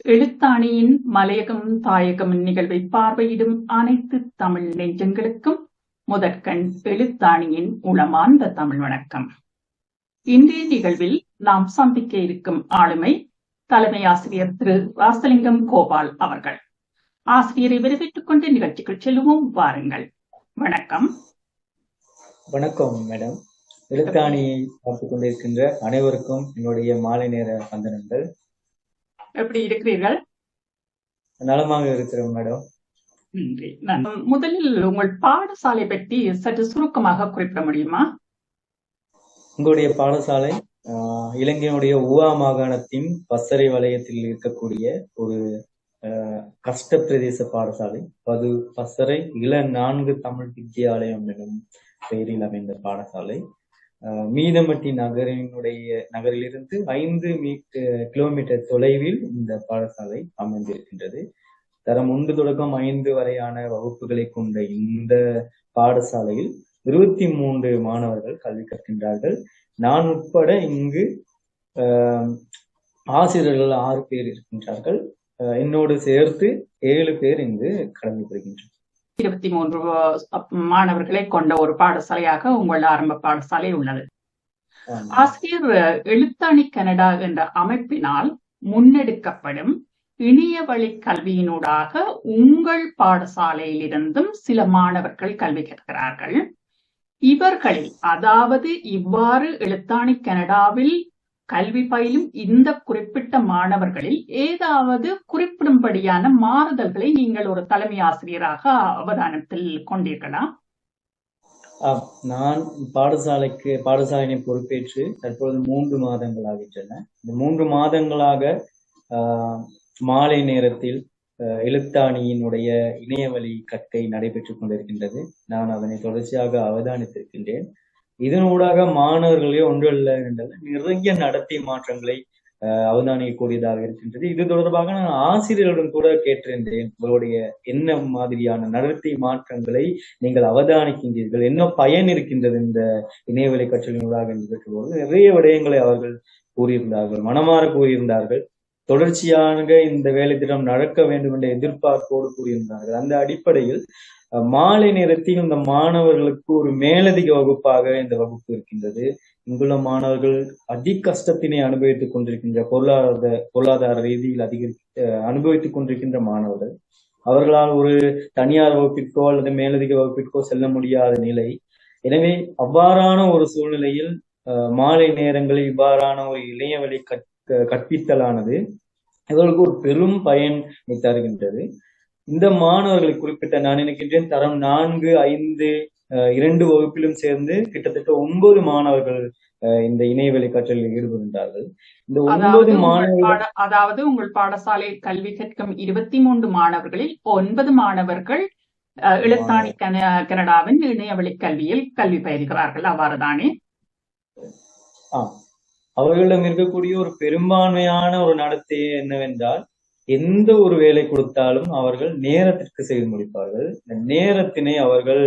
எழுத்தாணியின் மலையகம் தாயகம் நிகழ்வை பார்வையிடும் அனைத்து தமிழ் நெஞ்சங்களுக்கும் முதற்கண் எழுத்தாணியின் உளமார்ந்த தமிழ் வணக்கம். இன்றைய நிகழ்வில் நாம் சந்திக்க இருக்கும் ஆளுமை தலைமை ஆசிரியர் திரு ராசலிங்கம் கோபால் அவர்கள். ஆசிரியரை வரவேற்றுக் கொண்டு நிகழ்ச்சிக்குள் செல்லுவோம் வாருங்கள். வணக்கம். வணக்கம் மேடம். எழுத்தாணியை பார்த்துக் கொண்டிருக்கின்ற அனைவருக்கும் என்னுடைய மாலை நேர வந்தனங்கள். எப்படி இருக்கிறீர்கள்? நலமாக இருக்கிறோம் மேடம். நன்றி. நான் முதலில் உங்கள் பாடசாலை பற்றி சற்று சுருக்கமாக குறிப்பிட முடியுமா? உங்களுடைய பாடசாலை இலங்கையினுடைய ஊவா மாகாணத்தின் பசறை வலயத்தில் இருக்கக்கூடிய ஒரு கஷ்ட பிரதேச பாடசாலை. அது பசறை இள நான்கு தமிழ் வித்தியாலயம் எனும் பெயரில் அமைந்த பாடசாலை. மீனமட்டி நகரினுடைய நகரிலிருந்து ஐந்து மீட்டர் கிலோமீட்டர் தொலைவில் இந்த பாடசாலை அமைந்திருக்கின்றது. தரம் ஒன்று தொடக்கம் ஐந்து வரையான வகுப்புகளை கொண்ட இந்த பாடசாலையில் இருபத்தி மூன்று மாணவர்கள் கல்வி கற்கின்றார்கள். நான் உட்பட இங்கு ஆஹ், ஆசிரியர்கள் ஆறு பேர் இருக்கின்றார்கள். என்னோடு சேர்த்து ஏழு பேர் இங்கு கடந்து பெறுகின்றனர் இருபத்தி மூன்று மாணவர்களை கொண்ட ஒரு பாடசாலையாக உங்கள் ஆரம்ப பாடசாலை உள்ளது. ஆசிரியர் எழுத்தாணி கனடா என்ற அமைப்பினால் முன்னெடுக்கப்படும் இணைய வழி கல்வியினூடாக உங்கள் பாடசாலையிலிருந்தும் சில மாணவர்கள் கல்வி கற்கிறார்கள் இவர்களில் அதாவது இவ்வாறு எழுத்தாணி கனடாவில் கல்வி பயிலும் இந்த குறிப்பிட்ட மாணவர்களில் ஏதாவது குறிப்பிடும்படியான மாறுதல்களை நீங்கள் ஒரு தலைமை ஆசிரியராக அவதானத்தில் கொண்டீர்களா? நான் பாடசாலைக்கு பாடசாலையை பொறுப்பேற்று தற்பொழுது மூன்று மாதங்கள் ஆகின்றன. இந்த மூன்று மாதங்களாக ஆஹ், மாலை நேரத்தில் எழுத்தாணியினுடைய இணையவழி கற்கை நடைபெற்றுக் கொண்டிருக்கின்றது. நான் அதனை தொடர்ச்சியாக அவதானித்திருக்கின்றேன். இதனூடாக மாணவர்களே ஒன்றல்ல என்றல்ல நிறைய நடத்தை மாற்றங்களை ஆஹ், அவதானிக்கக்கூடியதாக இருக்கின்றது. இது தொடர்பாக நான் ஆசிரியர்களிடம் கூட கேட்டிருந்தேன். உங்களுடைய என்ன மாதிரியான நடத்தை மாற்றங்களை நீங்கள் அவதானிக்கின்றீர்கள் என்ன பயன் இருக்கின்றது இந்த இணையவழி கற்றலினூடாக என்று போது நிறைய விடயங்களை அவர்கள் கூறியிருந்தார்கள் மனமாற கூறியிருந்தார்கள். தொடர்ச்சியாக இந்த வேலை திட்டம் நடக்க வேண்டும் என்ற எதிர்பார்ப்போடு கூறியிருந்தார்கள். அந்த அடிப்படையில் மாலை நேரத்தில் இந்த மாணவர்களுக்கு ஒரு மேலதிக வகுப்பாக இந்த வகுப்பு இருக்கின்றது. இங்குள்ள மாணவர்கள் அதி கஷ்டத்தினை அனுபவித்துக் கொண்டிருக்கின்ற பொருளாதார பொருளாதார ரீதியில் அதிக அனுபவித்துக் கொண்டிருக்கின்ற மாணவர்கள். அவர்களால் ஒரு தனியார் வகுப்பிற்கோ அல்லது மேலதிக வகுப்பிற்கோ செல்ல முடியாத நிலை. எனவே அவ்வாறான ஒரு சூழ்நிலையில் அஹ், மாலை நேரங்களில் இவ்வாறான ஒரு இளையவழி கற் கற்பித்தலானது. இவர்களுக்கு ஒரு பெரும் பயன் தருகின்றது. இந்த மாணவர்களை குறிப்பிட்ட நான் நினைக்கின்றேன் தரம் நான்கு ஐந்து இரண்டு வகுப்பிலும் சேர்ந்து கிட்டத்தட்ட ஒன்பது மாணவர்கள் இந்த இணையவழி கற்றலில் ஈடுபடுகின்றார்கள். இந்த ஒன்பது மாணவர்கள் அதாவது உங்கள் பாடசாலையில் கல்வி கற்கும் இருபத்தி மூன்று மாணவர்களில் ஒன்பது மாணவர்கள் கன- கனடாவின் இணையவழி கல்வியில் கல்வி பயில்கிறார்கள். அவ்வாறுதானே? ஆம் அவர்களிடம் இருக்கக்கூடிய ஒரு பெரும்பான்மையான ஒரு நடத்தை என்னவென்றால் எந்த ஒரு வேலை கொடுத்தாலும் அவர்கள் நேரத்திற்கு செய்து முடிப்பார்கள். இந்த நேரத்தினை அவர்கள்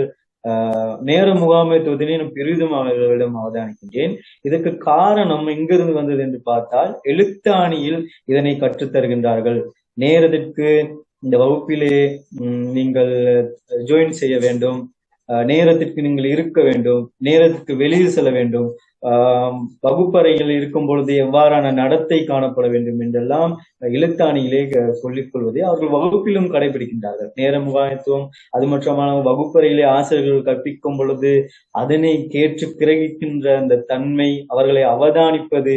நேர முகாமைத்துவத்தினை நான் பெரிதும் அவர்களிடம் அவதானிக்கின்றேன். இதற்கு காரணம் எங்கிருந்து வந்தது என்று பார்த்தால் எழுத்தாணியில் இதனை கற்றுத் தருகின்றார்கள். நேரத்திற்கு இந்த வகுப்பிலே நீங்கள் ஜாயின் செய்ய வேண்டும். நேரத்திற்கு நீங்கள் இருக்க வேண்டும் நேரத்திற்கு வெளியே செல்ல வேண்டும். ஆஹ் வகுப்பறையில் இருக்கும் பொழுது எவ்வாறான நடத்தை காணப்பட வேண்டும் என்றெல்லாம் எழுத்தாணியிலே சொல்லிக் கொள்வதை அவர்கள் வகுப்பிலும் கடைபிடிக்கின்றார்கள். நேர முகாயத்துவம் அது மட்டுமல்ல வகுப்பறையிலே ஆசிரியர்கள் கற்பிக்கும் பொழுது அதனை கேட்டு கிரகிக்கின்ற அந்த தன்மை அவர்களை அவதானிப்பது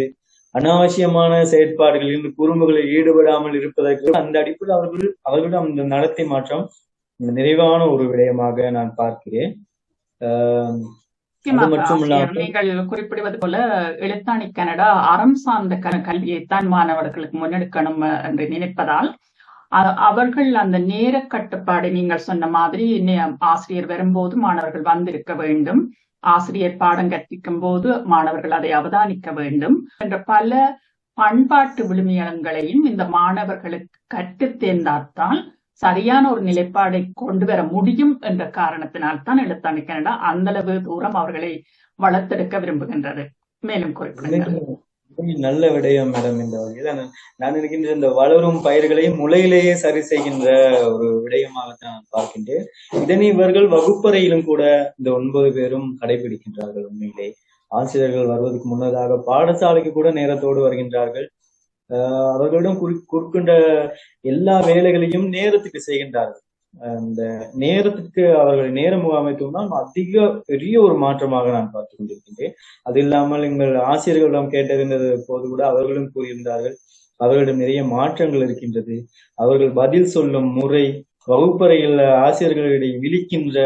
அனாவசியமான செயற்பாடுகளில் குறும்புகளில் ஈடுபடாமல் இருப்பதற்கு அந்த அடிப்படையில் அவர்கள் அவர்களிடம் அந்த நடத்தை மாற்றம் நிறைவான ஒரு விடயமாக நான் பார்க்கிறேன். நீங்கள் குறிப்பிடுவது போல எழுத்தாணி கனடா அறம் சார்ந்த க- கல்வியைத்தான் மாணவர்களுக்கு முன்னெடுக்கணும் என்று நினைப்பதால் அவர்கள் அந்த நேர கட்டுப்பாடு நீங்கள் சொன்ன மாதிரி ஆசிரியர் வரும்போது மாணவர்கள் வந்திருக்க வேண்டும். ஆசிரியர் பாடம் கற்பிக்கும் போது மாணவர்கள் அதை அவதானிக்க வேண்டும். என்ற பல பண்பாட்டு விழுமியங்களையும் இந்த மாணவர்களுக்கு கற்றுத் தேர்ந்தால்தான் சரியான ஒரு நிலைப்பாடை கொண்டு வர முடியும் என்ற காரணத்தினால் தான் எழுத்தாணி கனடா அந்த அளவு தூரம் அவர்களை வளர்த்தெடுக்க விரும்புகின்றது. மேலும் குறிப்பிடுகிறது நல்ல விடயம் மேடம் இந்த வகையில். நான் இருக்கின்ற இந்த வளரும் பயிர்களை முளையிலேயே சரி செய்கின்ற ஒரு விடயமாகத்தான் பார்க்கின்றேன். இதனை இவர்கள் வகுப்பறையிலும் கூட இந்த ஒன்பது பேரும் கடைபிடிக்கின்றார்கள் உண்மையிலே. ஆசிரியர்கள் வருவதற்கு முன்னதாக பாடசாலைக்கு கூட நேரத்தோடு வருகின்றார்கள். அவர்களிடம் கொடுக்கின்ற எல்லா வேலைகளையும் நேரத்துக்கு செய்கின்றார்கள். அந்த நேரத்துக்கு அவர்கள் நேர முகாமைத்துவம் தான் அதிக பெரிய ஒரு மாற்றமாக நான் பார்த்து கொண்டிருக்கின்றேன். அது இல்லாமல் எங்கள் ஆசிரியர்களிடம் கேட்டறிந்தது போது கூட அவர்களும் கூறியிருந்தார்கள் அவர்களிடம் நிறைய மாற்றங்கள் இருக்கின்றது. அவர்கள் பதில் சொல்லும் முறை வகுப்பறையில் ஆசிரியர்களிடையே விழிக்கின்ற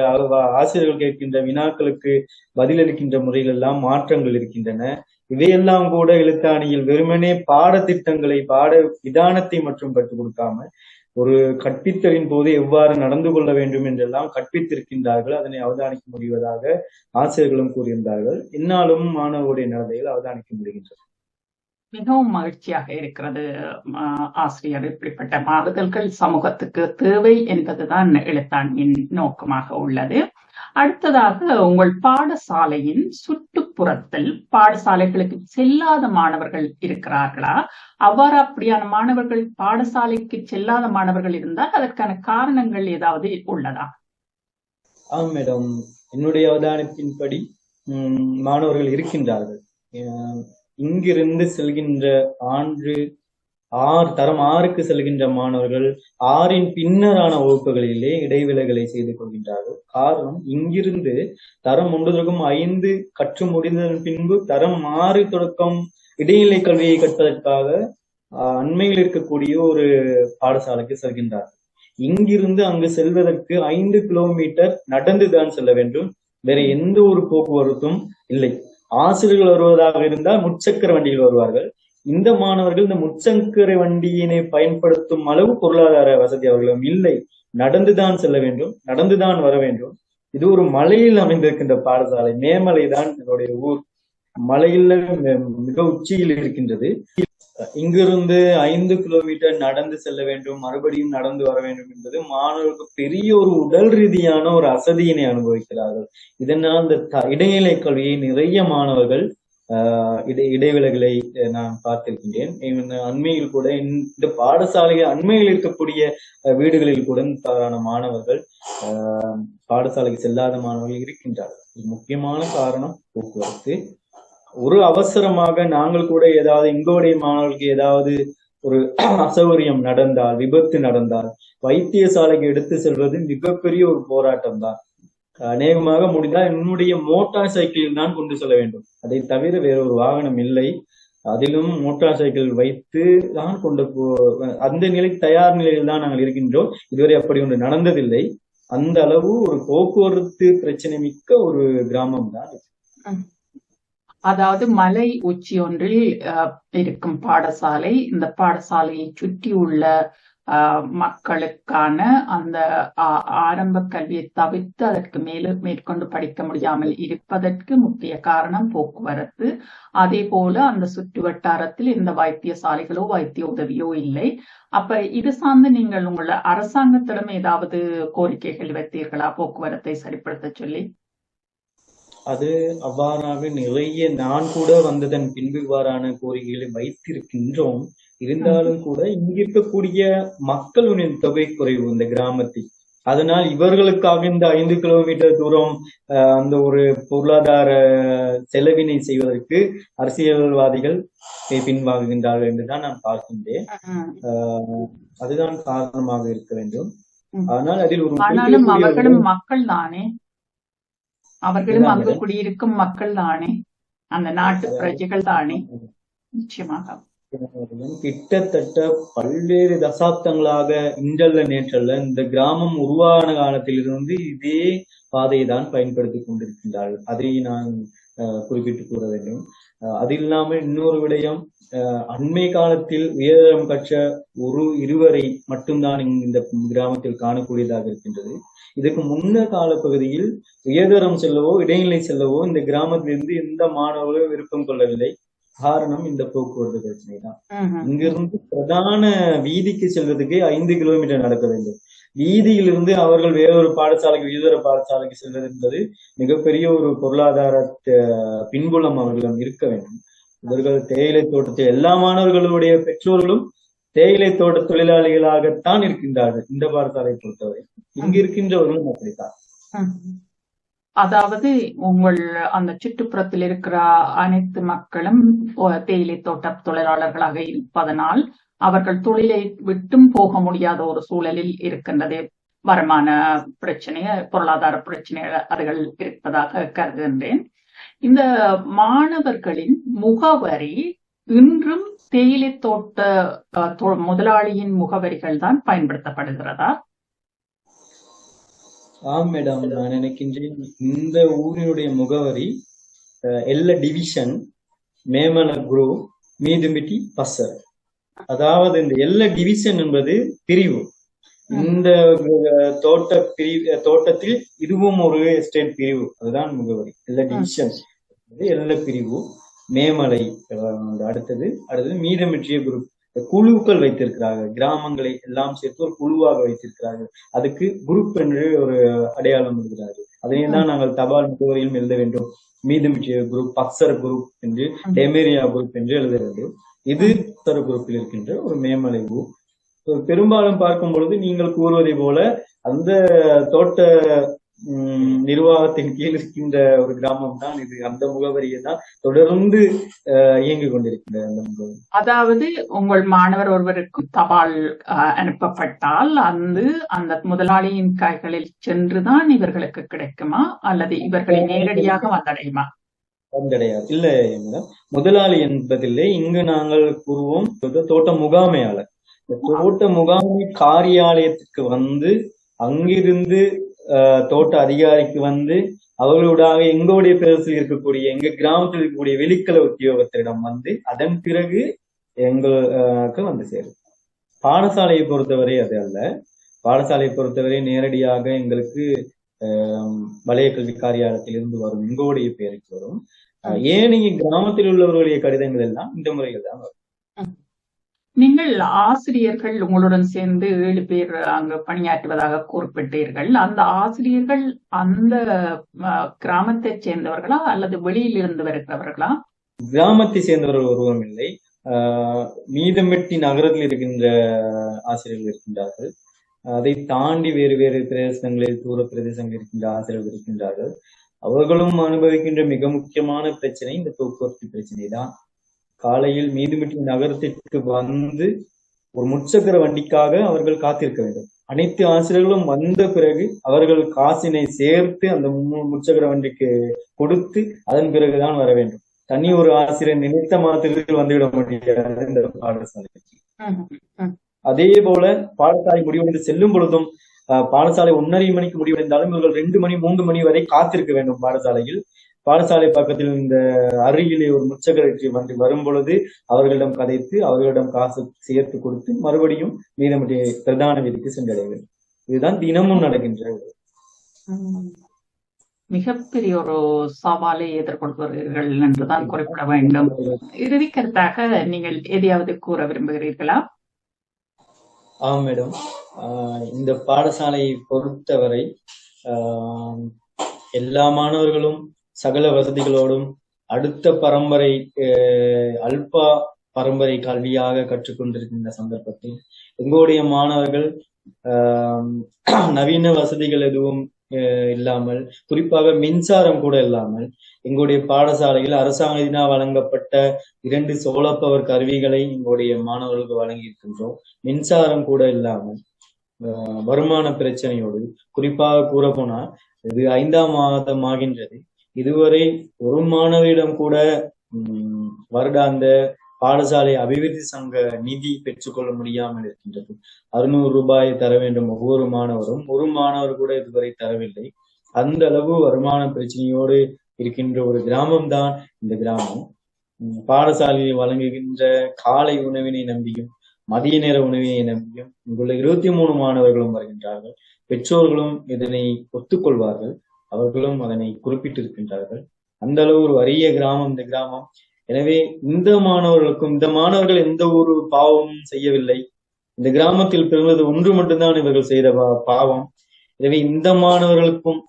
ஆசிரியர்கள் கேட்கின்ற வினாக்களுக்கு பதிலளிக்கின்ற முறையில் எல்லாம் மாற்றங்கள் இருக்கின்றன. இதையெல்லாம் கூட எழுத்தாணியில் வெறுமனே பாடத்திட்டங்களை பாட விதானத்தை மட்டும் கற்றுக் கொடுக்காம ஒரு கற்பித்தலின் போது எவ்வாறு நடந்து கொள்ள வேண்டும் என்றெல்லாம் கற்பித்திருக்கின்றார்கள். அதனை அவதானிக்க முடிவதாக ஆசிரியர்களும் கூறியிருந்தார்கள். இன்னாலும் மாணவருடைய நடத்தையில் அவதானிக்க முடிகின்றது. மிகவும் மகிழ்ச்சியாக இருக்கிறது ஆசிரியர். இப்படிப்பட்ட மாறுதல்கள் சமூகத்துக்கு தேவை என்பதுதான் எழுத்தாணியின் நோக்கமாக உள்ளது. அடுத்ததாக உங்கள் பாடசாலையின் சுற்றுப்புறத்தில் பாடசாலைகளுக்கு செல்லாத மாணவர்கள் இருக்கிறார்களா? அவ்வாறு அப்படியான மாணவர்கள் பாடசாலைக்கு செல்லாத மாணவர்கள் இருந்தால் அதற்கான காரணங்கள் ஏதாவது உள்ளதா? ஆம் மேடம். என்னுடைய அவதானத்தின்படி உம், மாணவர்கள் இருக்கின்றார்கள். அஹ், இங்கிருந்து செல்கின்ற ஆண்டு ஆறு தரம் ஆறுக்கு செல்கின்ற மாணவர்கள் ஆறின் பின்னரான வகுப்புகளிலே இடைவேளைகளை செய்து கொள்கின்றார்கள். காரணம் இங்கிருந்து தரம் ஒன்றுதற்கும் ஐந்து கற்று முடிந்ததன் பின்பு தரம் ஆறு தொடக்கம் இடைநிலை கல்வியை கற்பதற்காக அண்மையில் இருக்கக்கூடிய ஒரு பாடசாலைக்கு செல்கின்றார்கள். இங்கிருந்து அங்கு செல்வதற்கு ஐந்து கிலோமீட்டர் நடந்துதான் செல்ல வேண்டும். வேற எந்த ஒரு போக்குவரத்தும் இல்லை. ஆசிரியர்கள் வருவதாக இருந்தால் முச்சக்கர வண்டியில் வருவார்கள். இந்த மாணவர்கள் இந்த முச்சங்கரை வண்டியினை பயன்படுத்தும் அளவு பொருளாதார வசதி அவர்களிடம் இல்லை. நடந்துதான் செல்ல வேண்டும் நடந்துதான் வர வேண்டும். இது ஒரு மலையில் அமைந்திருக்கின்ற பாடசாலை மேமலை தான் இதனுடைய ஊர். மலையில மிக உச்சியில் இருக்கின்றது. இங்கிருந்து ஐந்து கிலோமீட்டர் நடந்து செல்ல வேண்டும் மறுபடியும் நடந்து வர வேண்டும் என்பது மாணவர்களுக்கு பெரிய ஒரு உடல் ரீதியான ஒரு அசதியினை அனுபவிக்கிறார்கள். இதனால் இந்த த- இடைநிலை கல்வியை நிறைய மாணவர்கள் இடை இடைவெளிகளை அஹ், நான் பார்த்திருக்கின்றேன். அண்மையில் கூட இந்த பாடசாலையில் அண்மையில் இருக்கக்கூடிய அஹ், வீடுகளில் கூட தவறான மாணவர்கள் ஆஹ், பாடசாலைக்கு செல்லாத மாணவர்கள் இருக்கின்றார்கள். இது முக்கியமான காரணம் போக்குவரத்து. ஒரு அவசரமாக நாங்கள் கூட ஏதாவது எங்களுடைய மாணவர்களுக்கு ஏதாவது ஒரு அசௌகரியம் நடந்தால் விபத்து நடந்தால் வைத்தியசாலைக்கு எடுத்து செல்வது மிகப்பெரிய ஒரு போராட்டம் தான் அநேகமாக முடிந்தால் என்னுடைய மோட்டார் சைக்கிளில் தான் கொண்டு செல்ல வேண்டும். அதை தவிர வேறொரு வாகனம் இல்லை. அதிலும் மோட்டார் சைக்கிள் வைத்து தான் கொண்டு போ அந்த நிலை தயார் நிலையில் தான் நாங்கள் இருக்கின்றோம். இதுவரை அப்படி ஒன்று நடந்ததில்லை. அந்த அளவு ஒரு போக்குவரத்து பிரச்சனை மிக்க ஒரு கிராமம் தான் அதாவது மலை உச்சி ஒன்றில் அஹ், இருக்கும் பாடசாலை. இந்த பாடசாலையை சுற்றி உள்ள மக்களுக்கான அந்த ஆ- ஆரம்ப கல்வியை தவிர்த்து அதற்கு மேலும் மேற்கொண்டு படிக்க முடியாமல் இருப்பதற்கு முக்கிய காரணம் போக்குவரத்து. அதே போல அந்த சுற்று வட்டாரத்தில் இந்த வைத்தியசாலைகளோ வைத்திய உதவியோ இல்லை. அப்ப இது சார்ந்து நீங்கள் உங்கள அரசாங்கத்திடம் ஏதாவது கோரிக்கைகள் வைத்தீர்களா? போக்குவரத்தை சரிப்படுத்த சொல்லி. அது அவ்வாறாக நிறைய நான் கூட வந்ததன் பின்பு இவ்வாறான கோரிக்கைகளை வைத்திருக்கின்றோம். இருந்தாலும் கூட இங்க இருக்கக்கூடிய மக்களின் தொகை குறைவு இந்த கிராமத்தில். அதனால் இவர்களுக்காக இந்த ஐந்து கிலோமீட்டர் தூரம் அந்த ஒரு பொருளாதார செலவினை செய்வதற்கு அரசியல்வாதிகள் பின்வாங்குகின்றார்கள் என்றுதான் நான் பார்க்கின்றேன். அதுதான் காரணமாக இருக்க வேண்டும். ஆனால் அதில் ஒரு ஆனாலும் அவர்களும் மக்கள் தானே அவர்களும் அங்கு. குடியிருக்கும் மக்கள் தானே அந்த நாட்டு பிரஜைகள் தானே நிச்சயமாக. கிட்டத்தட்ட பல்வேறு தசாப்தங்களாக இன்றல்ல நேற்றல்ல இந்த கிராமம் உருவான காலத்திலிருந்து இதே பாதையை தான் பயன்படுத்தி கொண்டிருக்கின்றார்கள். அதை நான் அஹ், குறிப்பிட்டு கூற வேண்டும். அது இல்லாமல் இன்னொரு விடயம் அண்மை காலத்தில் உயரம் கற்ற ஒரு இருவரை மட்டும்தான் இந்த கிராமத்தில் காணக்கூடியதாக இருக்கின்றது. இதுக்கு முன்ன காலப்பகுதியில் உயர்தரம் செல்லவோ இடைநிலை செல்லவோ இந்த கிராமத்திலிருந்து எந்த மாணவர்களும் விருப்பம் கொள்ளவில்லை. காரணம் இந்த போக்குவரத்து பிரச்சனை தான். இங்கிருந்து பிரதான வீதிக்கு செல்வதற்கு ஐந்து கிலோமீட்டர் நடக்க வேண்டும். வீதியிலிருந்து அவர்கள் வேறொரு பாடசாலைக்கு உயர்தர பாடசாலைக்கு செல்வது என்பது மிகப்பெரிய ஒரு பொருளாதார பின்புலம் அவர்களிடம் இருக்க வேண்டும். இவர்கள் தேயிலை தோட்டத்தில் எல்லா மாணவர்களுடைய பெற்றோர்களும் தேயிலை தோட்ட தொழிலாளிகளாகத்தான் இருக்கின்றார்கள். இந்த பாடசாலை பொறுத்தவரை. இங்கு இருக்கின்றவர்களும் அப்படித்தான். அதாவது உங்கள் அந்த சுற்றுப்புறத்தில் இருக்கிற அனைத்து மக்களும் தேயிலை தோட்ட தொழிலாளர்களாக இருப்பதனால் அவர்கள் தொழிலை விட்டும் போக முடியாத ஒரு சூழலில் இருக்கின்றது. வருமான பிரச்சனை பொருளாதார பிரச்சனை அதுகள் இருப்பதாக கருதுகின்றேன். இந்த மாணவர்களின் முகவரி இன்றும் தேயிலை தோட்ட முதலாளியின் முகவரிகள் தான் பயன்படுத்தப்படுகிறதா? ஆம் மேடம் நான் நினைக்கின்றேன் இந்த ஊரினுடைய முகவரி எல்ல டிவிஷன் மேமல குரு மீதுமிட்டி பசர். அதாவது இந்த எல்ல டிவிஷன் என்பது பிரிவு. இந்த தோட்ட பிரிவு தோட்டத்தில் இதுவும் ஒரு எஸ்டேட் பிரிவு. அதுதான் முகவரி. எல்ல டிவிஷன் எல்ல பிரிவு. மேமலை அடுத்தது அடுத்தது மீதமிற்றிய குரூப் குழுக்கள் வைத்திருக்கிறார்கள். கிராமங்களை எல்லாம் சேர்த்து ஒரு குழுவாக வைத்திருக்கிறார்கள். அதுக்கு குரூப் என்று ஒரு அடையாளம் இருக்கிறார்கள். அதனை தான் நாங்கள் தபால் முகவரியிலும் எழுத வேண்டும். மீதமிற்றிய குரூப் பக்சர் குரூப் என்று டெமேரியா குரூப் என்று எழுத வேண்டும் இது பக்சர் குரூப்பில் இருக்கின்ற ஒரு மேமலை குரூப் So, பெரும்பாலும் பார்க்கும் பொழுது நீங்கள் கூறுவதை போல அந்த தோட்ட நிர்வாகத்தின் கீழ் இருக்கின்ற ஒரு கிராமம் தான் இது. அந்த முகவரியை தான் தொடர்ந்து அஹ், இயங்கிக் கொண்டிருக்கின்ற அந்த முகவரி. அதாவது உங்கள் மாணவர் ஒருவருக்கு தபால் அனுப்பப்பட்டால் அந்த அந்த முதலாளியின் கைகளில் சென்றுதான் இவர்களுக்கு கிடைக்குமா? அல்லது இவர்களை நேரடியாக வந்தடையுமா? கிடையாது இல்ல மேடம். முதலாளி என்பதில்லை இங்கு நாங்கள் கூறுவோம் தோட்ட முகாமையாளர். தோட்ட முகாமை காரியாலயத்துக்கு வந்து அங்கிருந்து தோட்ட அதிகாரிக்கு வந்து அவர்களூடாக எங்களுடைய பிரதேசத்தில் இருக்கக்கூடிய எங்க கிராமத்தில் இருக்கக்கூடிய வெளிக்கல உத்தியோகத்தரிடம் வந்து அதன் பிறகு எங்களுக்கு வந்து சேரும். பாடசாலையை பொறுத்தவரை அது அல்ல. பாடசாலையை பொறுத்தவரை நேரடியாக எங்களுக்கு வலய கல்வி காரியாலயத்தில் இருந்து வரும் எங்களுடைய பெயருக்கு வரும். அஹ், ஏனைய கிராமத்தில் உள்ளவர்களுடைய கடிதங்கள் எல்லாம் இந்த முறையில் தான் வரும். நீங்கள் ஆசிரியர்கள் உங்களுடன் சேர்ந்து ஏழு பேர் அங்கு பணியாற்றுவதாக குறிப்பிட்டீர்கள். அந்த ஆசிரியர்கள் அந்த கிராமத்தை சேர்ந்தவர்களா அல்லது வெளியில் இருந்து வருகிறவர்களா? கிராமத்தை சேர்ந்தவர்கள் ஒருவரும் இல்லை. ஆஹ் மீதமெட்டி நகரத்தில் இருக்கின்ற ஆசிரியர்கள் இருக்கின்றார்கள். அதை தாண்டி வேறு வேறு பிரதேசங்களில் தூர பிரதேசங்கள் இருக்கின்ற ஆசிரியர்கள் இருக்கின்றார்கள். அவர்களும் அனுபவிக்கின்ற மிக முக்கியமான பிரச்சனை இந்த போக்குவரத்து பிரச்சனை தான் காலையில் மீதுமிட்டி நகரத்திற்கு வந்து ஒரு முச்சக்கர வண்டிக்காக அவர்கள் காத்திருக்க வேண்டும். அனைத்து ஆசிரியர்களும் வந்த பிறகு அவர்கள் காசினை சேர்த்து அந்த முச்சக்கர வண்டிக்கு கொடுத்து அதன் பிறகுதான் வர வேண்டும். தனி ஒரு ஆசிரியர் நினைத்த மாத்திரத்தில் வந்துவிட முடியாது இந்த பாடசாலைக்கு. அதே போல பாடசாலை முடிவடைந்து செல்லும் பொழுதும் அஹ், பாடசாலை ஒன்னரை மணிக்கு முடிவடைந்தாலும் இவர்கள் ரெண்டு மணி மூன்று மணி வரை காத்திருக்க வேண்டும் பாடசாலையில். பாடசாலை பக்கத்தில் இந்த அருகிலே ஒரு முச்சக்கரற்றி வந்து வரும் பொழுது அவர்களிடம் கதைத்து அவர்களிடம் காசு சேர்த்து கொடுத்து மறுபடியும் மீதமுடைய பிரதான வீதிக்கு வேண்டும் இதுதான் தினமும் நடக்கின்றது மிகப்பெரிய ஒரு சவாலை எதிர்கொள்கிறீர்கள் என்றுதான் குறிப்பிட வேண்டும். இறுதி கருத்தாக நீங்கள் எதையாவது கூற விரும்புகிறீர்களா? ஆம் மேடம். இந்த பாடசாலையை பொறுத்தவரை எல்லா மாணவர்களும் சகல வசதிகளோடும் அடுத்த பரம்பரை அல்பா பரம்பரை கல்வியாக கற்றுக்கொண்டிருக்கின்ற சந்தர்ப்பத்தில் எங்களுடைய மாணவர்கள் ஆஹ் நவீன வசதிகள் எதுவும் இல்லாமல் குறிப்பாக மின்சாரம் கூட இல்லாமல் எங்களுடைய பாடசாலையில் அரசாங்கத்தினால் வழங்கப்பட்ட இரண்டு சோலார் பவர் கருவிகளை எங்களுடைய மாணவர்களுக்கு வழங்கி இருக்கின்றோம் மின்சாரம் கூட இல்லாமல் ஆஹ் வருமான பிரச்சனையோடு குறிப்பாக கூற போனால் இது ஐந்தாம் மாதம் ஆகின்றது. இதுவரை ஒரு மாணவரிடம் கூட உம், வருடாந்த பாடசாலை அபிவிருத்தி சங்க நிதி பெற்றுக்கொள்ள முடியாமல் இருக்கின்றது. அறுநூறு ரூபாய் தர வேண்டும் ஒவ்வொரு மாணவரும். ஒரு மாணவர் கூட இதுவரை தரவில்லை. அந்த அளவு வருமான பிரச்சனையோடு இருக்கின்ற ஒரு கிராமம் தான் இந்த கிராமம். பாடசாலையில் வழங்குகின்ற காலை உணவினை நம்பியும் மதிய நேர உணவினை நம்பியும் இங்குள்ள இருபத்தி மூணு மாணவர்களும் வருகின்றார்கள். பெற்றோர்களும் இதனை ஒத்துக்கொள்வார்கள். அவர்களும் அதனை குறிப்பிட்டிருக்கின்றார்கள். அந்த அளவு ஒரு அரிய கிராமம் இந்த கிராமம். எனவே இந்த மாணவர்களுக்கும் இந்த மாணவர்கள் எந்த ஒரு பாவமும் செய்யவில்லை. இந்த கிராமத்தில் பிறந்தது ஒன்று மட்டும்தான் இவர்கள் செய்த பா- பாவம். எனவே இந்த மாணவர்களுக்கும்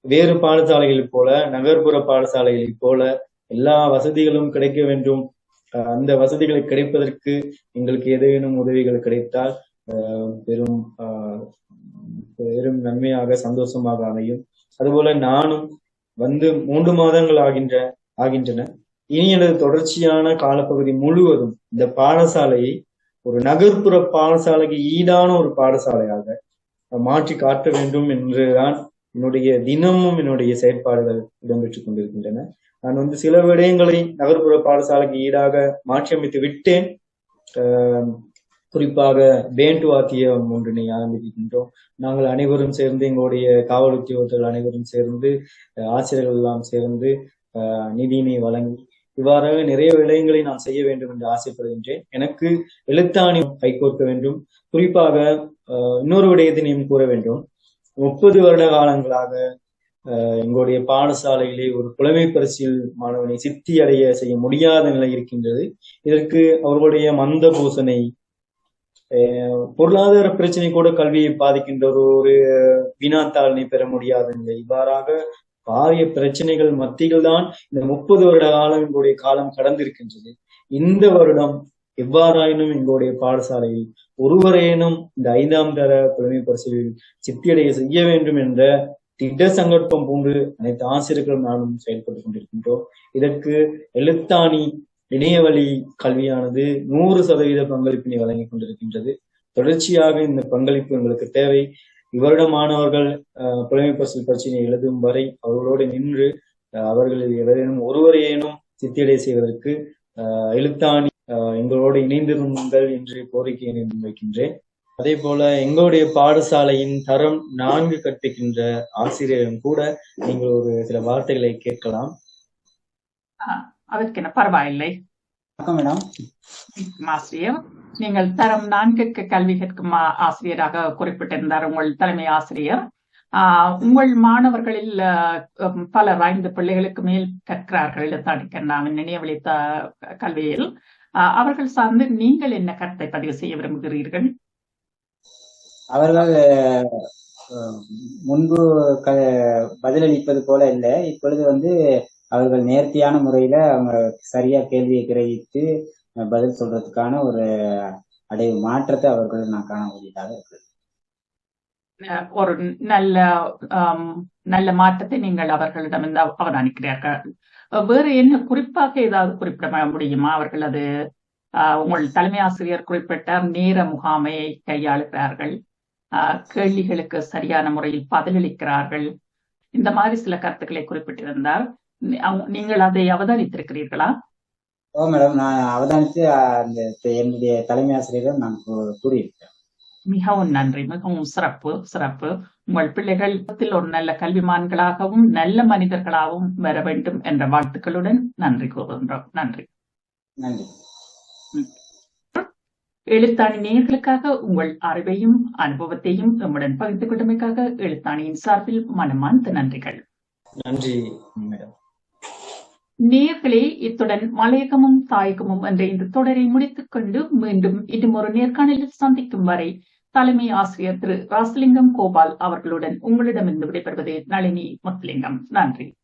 வேறு பாடசாலைகளைப் போல நகர்ப்புற பாடசாலைகளைப் போல எல்லா வசதிகளும் கிடைக்க வேண்டும். அஹ் அந்த வசதிகளை கிடைப்பதற்கு எங்களுக்கு ஏதேனும் உதவிகள் கிடைத்தால் அஹ் பெரும் பெரும் நன்மையாக சந்தோஷமாக அமையும். அதுபோல நானும் வந்து மூன்று மாதங்கள் ஆகின்ற ஆகின்றன. இனி எனது தொடர்ச்சியான காலப்பகுதி முழுவதும் இந்த பாடசாலையை ஒரு நகர்ப்புற பாடசாலைக்கு ஈடான ஒரு பாடசாலையாக மாற்றி காட்ட வேண்டும் என்றுதான் என்னுடைய தினமும் என்னுடைய செயற்பாடுகள் இடம்பெற்றுக் கொண்டிருக்கின்றன. நான் வந்து சில விடயங்களை நகர்ப்புற பாடசாலைக்கு ஈடாக மாற்றியமைத்து விட்டேன். குறிப்பாக பேண்ட் வாத்தியம் ஒன்றினை ஆரம்பிக்கின்றோம். நாங்கள் அனைவரும் சேர்ந்து எங்களுடைய காவல் உத்தியோகர்கள் அனைவரும் சேர்ந்து ஆசிரியர்கள் எல்லாம் சேர்ந்து ஆஹ் நிதியினை வழங்கி இவ்வாறாக நிறைய விடயங்களை நான் செய்ய வேண்டும் என்று ஆசைப்படுகின்றேன். எனக்கு எழுத்தாணி கைகோர்க்க வேண்டும். குறிப்பாக ஆஹ் இன்னொரு விடயத்தினையும் கூற வேண்டும். முப்பது வருட காலங்களாக ஆஹ் எங்களுடைய பாடசாலையிலே ஒரு புலமை பரிசில் மாணவனை சித்தி அடைய செய்ய முடியாத நிலை இருக்கின்றது. இதற்கு அவர்களுடைய மந்த பூசனை பொருளாதார பிரச்சனை கூட கல்வியை பாதிக்கின்ற ஒரு ஒரு வினாத்தாளினை பெற முடியாதுங்க. இவ்வாறாக பாரிய பிரச்சனைகள் மத்தியில் தான் இந்த முப்பது வருட காலம் எங்களுடைய காலம் கடந்திருக்கின்றது. இந்த வருடம் எவ்வாறாயினும் எங்களுடைய பாடசாலையில் ஒருவரேனும் இந்த ஐந்தாம் தர புலமை பரிசுகளில் சித்தியடைய செய்ய வேண்டும் என்ற திட்ட சங்கல்பம் போன்று அனைத்து ஆசிரியர்களும் நானும் செயல்பட்டுக் கொண்டிருக்கின்றோம். இதற்கு எழுத்தாணி இணையவழி கல்வியானது நூறு சதவீத பங்களிப்பினை வழங்கி கொண்டிருக்கின்றது. தொடர்ச்சியாக இந்த பங்களிப்பு எங்களுக்கு தேவை. இவருட மாணவர்கள் அஹ், புலமை பரிசல் பரீட்சையை எழுதும் வரை அவர்களோடு நின்று அவர்களில் எவரேனும் ஒருவரையேனும் சித்தியடை செய்வதற்கு அஹ், எழுத்தாணி அஹ், எங்களோடு இணைந்திருங்கள் என்று கோரிக்கையை முன்வைக்கின்றேன். அதே போல எங்களுடைய பாடசாலையின் தரம் நான்கு கற்பிக்கின்ற ஆசிரியரும் கூட நீங்கள் ஒரு சில வார்த்தைகளை கேட்கலாம். அதற்கு என்ன பரவாயில்லை ஆசிரியர் நீங்கள் தரம் நான்குக்கு கல்வி கற்கும் ஆசிரியராக குறிப்பிட்டிருந்தார் உங்கள் தலைமை ஆசிரியர். உங்கள் மாணவர்களில் பலர் ஐந்து பிள்ளைகளுக்கு மேல் கற்கிறார்கள் எழுத்தாணிக்கண்ணாவின் நினைவளித்த கல்வியில். அவர்கள் சார்ந்து நீங்கள் என்ன கருத்தை பதிவு செய்ய விரும்புகிறீர்கள்? அவர்கள் முன்பு பதிலளிப்பது போல இல்லை. இப்பொழுது வந்து அவர்கள் நேர்த்தியான முறையில அவங்க சரியா கேள்வியை கிரகித்து பதில் சொல்றதுக்கான ஒரு அடைய மாற்றத்தை அவர்கள் நான் காணக்கூடியதாக இருக்கு ஒரு நல்ல நல்ல மாற்றத்தை நீங்கள் அவர்களிடம் இருந்து அவதானிக்கிறார்கள். வேறு என்ன குறிப்பாக ஏதாவது குறிப்பிட முடியுமா? அவர்கள் அது ஆஹ், உங்கள் தலைமை ஆசிரியர் குறிப்பிட்ட நேர முகாமை கையாளுகிறார்கள். ஆஹ், கேள்விகளுக்கு சரியான முறையில் பதிலளிக்கிறார்கள். இந்த மாதிரி சில கருத்துக்களை குறிப்பிட்டிருந்தார். நீங்கள் அதை அவதானித்திருக்கிறீர்களா? ஓ மேடம் நான் அவதானித்து அந்த என்னுடைய தலைமை ஆசிரியரிடம் நான் கூறியிருக்கேன் மிகவும் நன்றி மிகவும் சிறப்பு சிறப்பு. உங்கள் பிள்ளைகள் ஒரு நல்ல கல்விமான்களாகவும் நல்ல மனிதர்களாகவும் வர வேண்டும் என்ற வாழ்த்துக்களுடன் நன்றி கூறுகின்றோம். நன்றி. நன்றி. எழுத்தாணி நேயர்களுக்காக உங்கள் அறிவையும் அனுபவத்தையும் எம்முடன் பகிர்ந்து கொண்டமைக்காக எழுத்தாணியின் சார்பில் மனமார்ந்த நன்றிகள். நன்றி மேடம். நேர்களே இத்துடன் மலையகமும் தாயகமும் என்ற இந்த தொடரை முடித்துக் கொண்டு மீண்டும் இன்னும் ஒரு நேர்காணலில் சந்திக்கும் வரை தலைமை ஆசிரியர் திரு ராசலிங்கம் கோபால் அவர்களுடன் உங்களிடமிருந்து விடைபெறுவது நளினி முத்துலிங்கம். நன்றி.